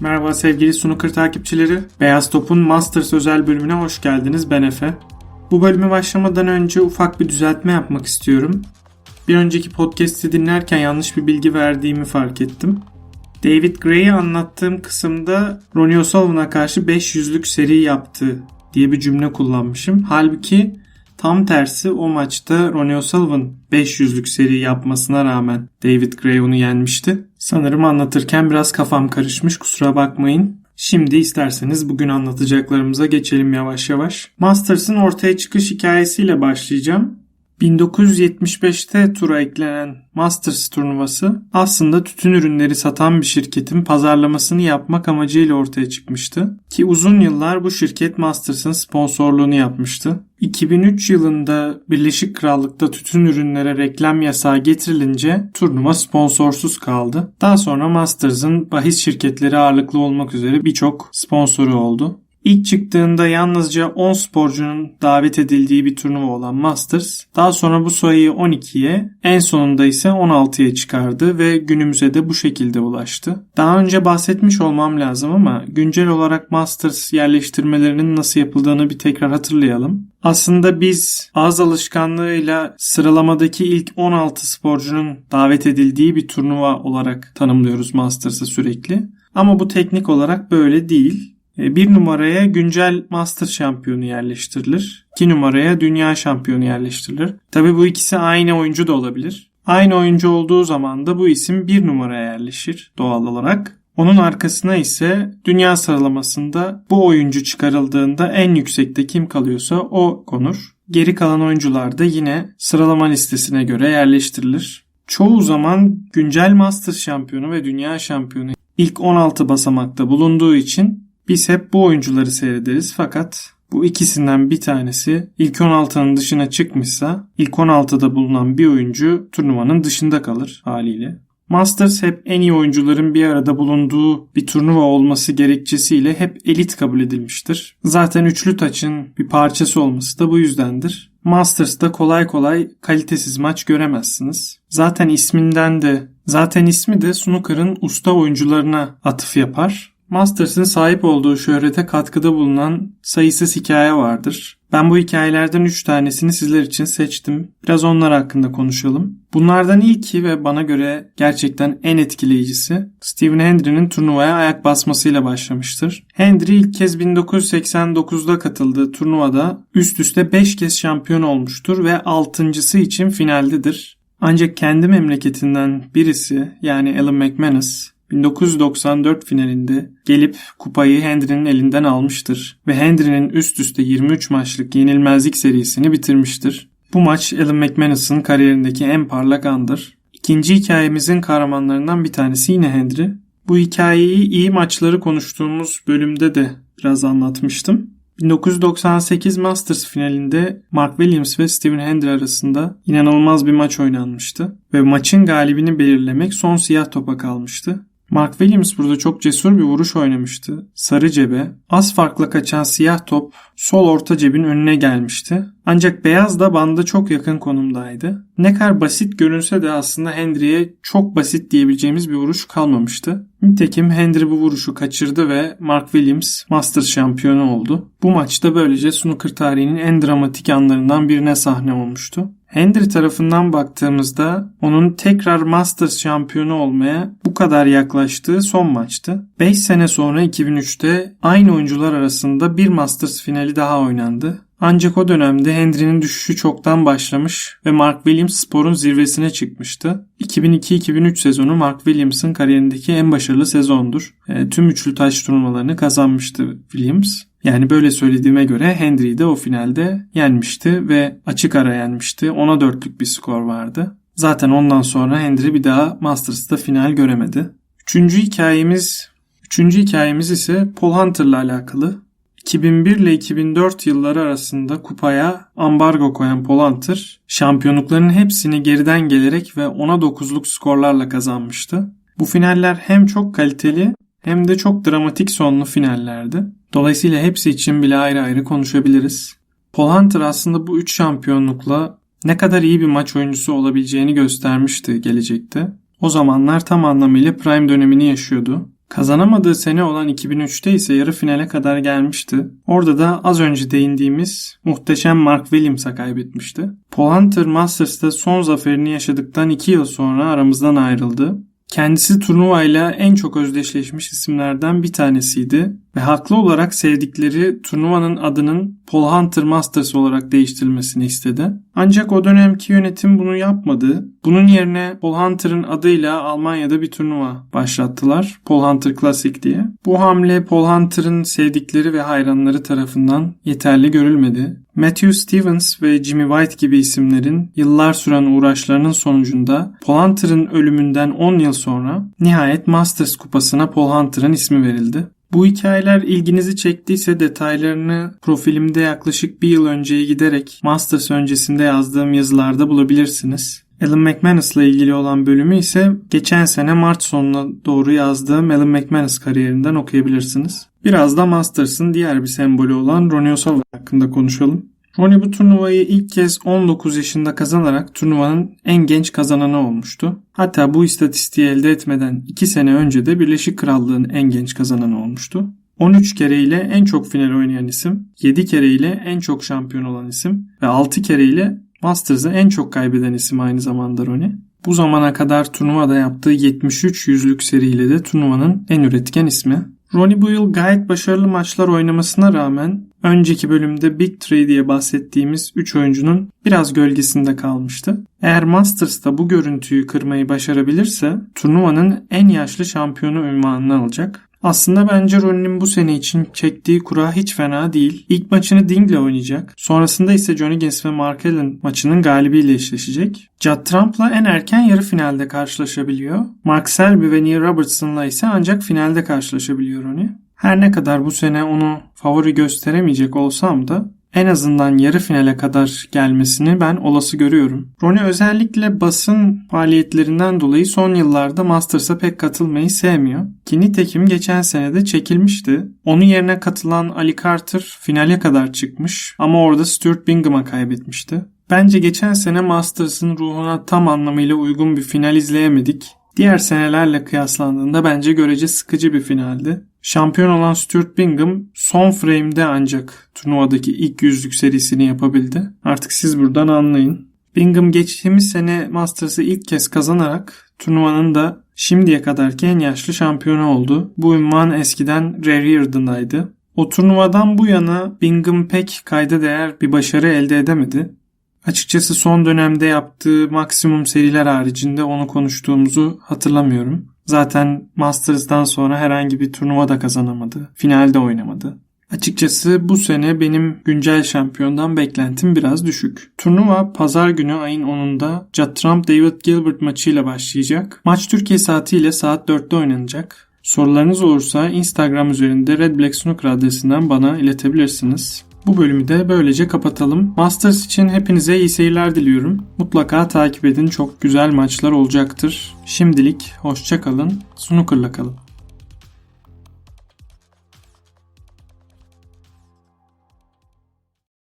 Merhaba sevgili Snooker takipçileri. Beyaz Top'un Masters özel bölümüne hoş geldiniz. Ben Efe. Bu bölüme başlamadan önce ufak bir düzeltme yapmak istiyorum. Bir önceki podcast'i dinlerken yanlış bir bilgi verdiğimi fark ettim. David Gray'i anlattığım kısımda Ronnie O'Sullivan'a karşı 500'lük seri yaptı diye bir cümle kullanmışım. Halbuki tam tersi o maçta Ronnie O'Sullivan 500'lük seri yapmasına rağmen David Gray onu yenmişti. Sanırım anlatırken biraz kafam karışmış kusura bakmayın. Şimdi isterseniz bugün anlatacaklarımıza geçelim yavaş yavaş. Masters'ın ortaya çıkış hikayesiyle başlayacağım. 1975'te tura eklenen Masters turnuvası aslında tütün ürünleri satan bir şirketin pazarlamasını yapmak amacıyla ortaya çıkmıştı. Ki uzun yıllar bu şirket Masters'ın sponsorluğunu yapmıştı. 2003 yılında Birleşik Krallık'ta tütün ürünlere reklam yasağı getirilince turnuva sponsorsuz kaldı. Daha sonra Masters'ın bahis şirketleri ağırlıklı olmak üzere birçok sponsoru oldu. İlk çıktığında yalnızca 10 sporcunun davet edildiği bir turnuva olan Masters, daha sonra bu sayıyı 12'ye, en sonunda ise 16'ya çıkardı ve günümüze de bu şekilde ulaştı. Daha önce bahsetmiş olmam lazım ama güncel olarak Masters yerleştirmelerinin nasıl yapıldığını bir tekrar hatırlayalım. Aslında biz ağız alışkanlığıyla sıralamadaki ilk 16 sporcunun davet edildiği bir turnuva olarak tanımlıyoruz Masters'ı sürekli. Ama bu teknik olarak böyle değil. E, bir numaraya güncel Master şampiyonu yerleştirilir. İki numaraya dünya şampiyonu yerleştirilir. Tabi bu ikisi aynı oyuncu da olabilir. Aynı oyuncu olduğu zaman da bu isim bir numaraya yerleşir doğal olarak. Onun arkasına ise dünya sıralamasında bu oyuncu çıkarıldığında en yüksekte kim kalıyorsa o konur. Geri kalan oyuncular da yine sıralama listesine göre yerleştirilir. Çoğu zaman güncel Master şampiyonu ve dünya şampiyonu ilk 16 basamakta bulunduğu için biz hep bu oyuncuları seyrederiz fakat bu ikisinden bir tanesi ilk 16'nın dışına çıkmışsa ilk 16'da bulunan bir oyuncu turnuvanın dışında kalır haliyle. Masters hep en iyi oyuncuların bir arada bulunduğu bir turnuva olması gerekçesiyle hep elit kabul edilmiştir. Zaten üçlü taçın bir parçası olması da bu yüzdendir. Masters'ta kolay kolay kalitesiz maç göremezsiniz. Zaten isminden de zaten ismi de snooker'ın usta oyuncularına atıf yapar. Masters'ın sahip olduğu şöhrete katkıda bulunan sayısız hikaye vardır. Ben bu hikayelerden 3 tanesini sizler için seçtim. Biraz onlar hakkında konuşalım. Bunlardan ilki ve bana göre gerçekten en etkileyicisi Stephen Hendry'nin turnuvaya ayak basmasıyla başlamıştır. Hendry ilk kez 1989'da katıldığı turnuvada üst üste 5 kez şampiyon olmuştur ve 6.sı için finaldedir. Ancak kendi memleketinden birisi yani Alan McManus 1994 finalinde gelip kupayı Hendry'nin elinden almıştır ve Hendry'nin üst üste 23 maçlık yenilmezlik serisini bitirmiştir. Bu maç Alan McManus'ın kariyerindeki en parlak andır. İkinci hikayemizin kahramanlarından bir tanesi yine Hendry. Bu hikayeyi iyi maçları konuştuğumuz bölümde de biraz anlatmıştım. 1998 Masters finalinde Mark Williams ve Stephen Hendry arasında inanılmaz bir maç oynanmıştı ve maçın galibini belirlemek son siyah topa kalmıştı. Mark Williams burada çok cesur bir vuruş oynamıştı. Sarı cebe, az farkla kaçan siyah top sol orta cebin önüne gelmişti. Ancak beyaz da banda çok yakın konumdaydı. Ne kadar basit görünse de aslında Hendry'e çok basit diyebileceğimiz bir vuruş kalmamıştı. Nitekim Hendry bu vuruşu kaçırdı ve Mark Williams Masters şampiyonu oldu. Bu maçta böylece snooker tarihinin en dramatik anlarından birine sahne olmuştu. Hendry tarafından baktığımızda onun tekrar Masters şampiyonu olmaya bu kadar yaklaştığı son maçtı. 5 sene sonra 2003'te aynı oyuncular arasında bir Masters finali daha oynandı. Ancak o dönemde Hendry'nin düşüşü çoktan başlamış ve Mark Williams sporun zirvesine çıkmıştı. 2002-2003 sezonu Mark Williams'ın kariyerindeki en başarılı sezondur. E, tüm üçlü taş turnuvalarını kazanmıştı Williams. Yani böyle söylediğime göre Hendry de o finalde yenmişti ve açık ara yenmişti. Ona dörtlük bir skor vardı. Zaten ondan sonra Hendry bir daha Masters'ta final göremedi. Üçüncü hikayemiz Üçüncü hikayemiz ise Paul Hunter'la alakalı. 2001 ile 2004 yılları arasında kupaya ambargo koyan Paul Hunter, şampiyonlukların hepsini geriden gelerek ve ona 9'luk skorlarla kazanmıştı. Bu finaller hem çok kaliteli hem de çok dramatik sonlu finallerdi. Dolayısıyla hepsi için bile ayrı ayrı konuşabiliriz. Paul Hunter aslında bu 3 şampiyonlukla ne kadar iyi bir maç oyuncusu olabileceğini göstermişti gelecekte. O zamanlar tam anlamıyla prime dönemini yaşıyordu. Kazanamadığı sene olan 2003'te ise yarı finale kadar gelmişti. Orada da az önce değindiğimiz muhteşem Mark Williams'a kaybetmişti. Paul Hunter Masters'ta son zaferini yaşadıktan 2 yıl sonra aramızdan ayrıldı. Kendisi turnuvayla en çok özdeşleşmiş isimlerden bir tanesiydi ve haklı olarak sevdikleri turnuvanın adının Paul Hunter Masters olarak değiştirilmesini istedi. Ancak o dönemki yönetim bunu yapmadı. Bunun yerine Paul Hunter'ın adıyla Almanya'da bir turnuva başlattılar. Paul Hunter Classic diye. Bu hamle Paul Hunter'ın sevdikleri ve hayranları tarafından yeterli görülmedi. Matthew Stevens ve Jimmy White gibi isimlerin yıllar süren uğraşlarının sonucunda Paul Hunter'ın ölümünden 10 yıl sonra nihayet Masters kupasına Paul Hunter'ın ismi verildi. Bu hikayeler ilginizi çektiyse detaylarını profilimde yaklaşık bir yıl önceye giderek Masters öncesinde yazdığım yazılarda bulabilirsiniz. Alan McManus'la ilgili olan bölümü ise geçen sene Mart sonuna doğru yazdığım Alan McManus kariyerinden okuyabilirsiniz. Biraz da Masters'ın diğer bir sembolü olan Ronnie O'Sullivan hakkında konuşalım. Ronnie bu turnuvayı ilk kez 19 yaşında kazanarak turnuvanın en genç kazananı olmuştu. Hatta bu istatistiği elde etmeden 2 sene önce de Birleşik Krallığın en genç kazananı olmuştu. 13 kere ile en çok final oynayan isim, 7 kere ile en çok şampiyon olan isim ve 6 kere ile Masters'ı en çok kaybeden isim aynı zamanda Ronnie. Bu zamana kadar turnuvada yaptığı 73 yüzlük seriyle de turnuvanın en üretken ismi. Ronnie bu yıl gayet başarılı maçlar oynamasına rağmen önceki bölümde Big Three diye bahsettiğimiz 3 oyuncunun biraz gölgesinde kalmıştı. Eğer Masters'ta bu görüntüyü kırmayı başarabilirse turnuvanın en yaşlı şampiyonu ünvanını alacak. Aslında bence Ronnie'nin bu sene için çektiği kura hiç fena değil. İlk maçını Ding'le oynayacak. Sonrasında ise Johnny Gins ve Mark Allen maçının galibiyle eşleşecek. Judd Trump'la en erken yarı finalde karşılaşabiliyor. Mark Selby ve Neil Robertson'la ise ancak finalde karşılaşabiliyor Ronnie. Her ne kadar bu sene onu favori gösteremeyecek olsam da en azından yarı finale kadar gelmesini ben olası görüyorum. Ronnie özellikle basın faaliyetlerinden dolayı son yıllarda Masters'a pek katılmayı sevmiyor. Ki nitekim geçen sene de çekilmişti. Onun yerine katılan Ali Carter finale kadar çıkmış ama orada Stuart Bingham'a kaybetmişti. Bence geçen sene Masters'ın ruhuna tam anlamıyla uygun bir final izleyemedik. Diğer senelerle kıyaslandığında bence görece sıkıcı bir finaldi. Şampiyon olan Stuart Bingham son frame'de ancak turnuvadaki ilk yüzlük serisini yapabildi. Artık siz buradan anlayın. Bingham geçtiğimiz sene Masters'ı ilk kez kazanarak turnuvanın da şimdiye kadarki en yaşlı şampiyonu oldu. Bu ünvan eskiden Ray Reardon'daydı. O turnuvadan bu yana Bingham pek kayda değer bir başarı elde edemedi. Açıkçası son dönemde yaptığı maksimum seriler haricinde onu konuştuğumuzu hatırlamıyorum. Zaten Masters'dan sonra herhangi bir turnuva da kazanamadı. Finalde oynamadı. Açıkçası bu sene benim güncel şampiyondan beklentim biraz düşük. Turnuva pazar günü ayın 10'unda Judd Trump David Gilbert maçıyla başlayacak. Maç Türkiye saatiyle saat 4'te oynanacak. Sorularınız olursa Instagram üzerinde Red Black Snooker adresinden bana iletebilirsiniz. Bu bölümü de böylece kapatalım. Masters için hepinize iyi seyirler diliyorum. Mutlaka takip edin çok güzel maçlar olacaktır. Şimdilik hoşça kalın. Snooker'la kalın.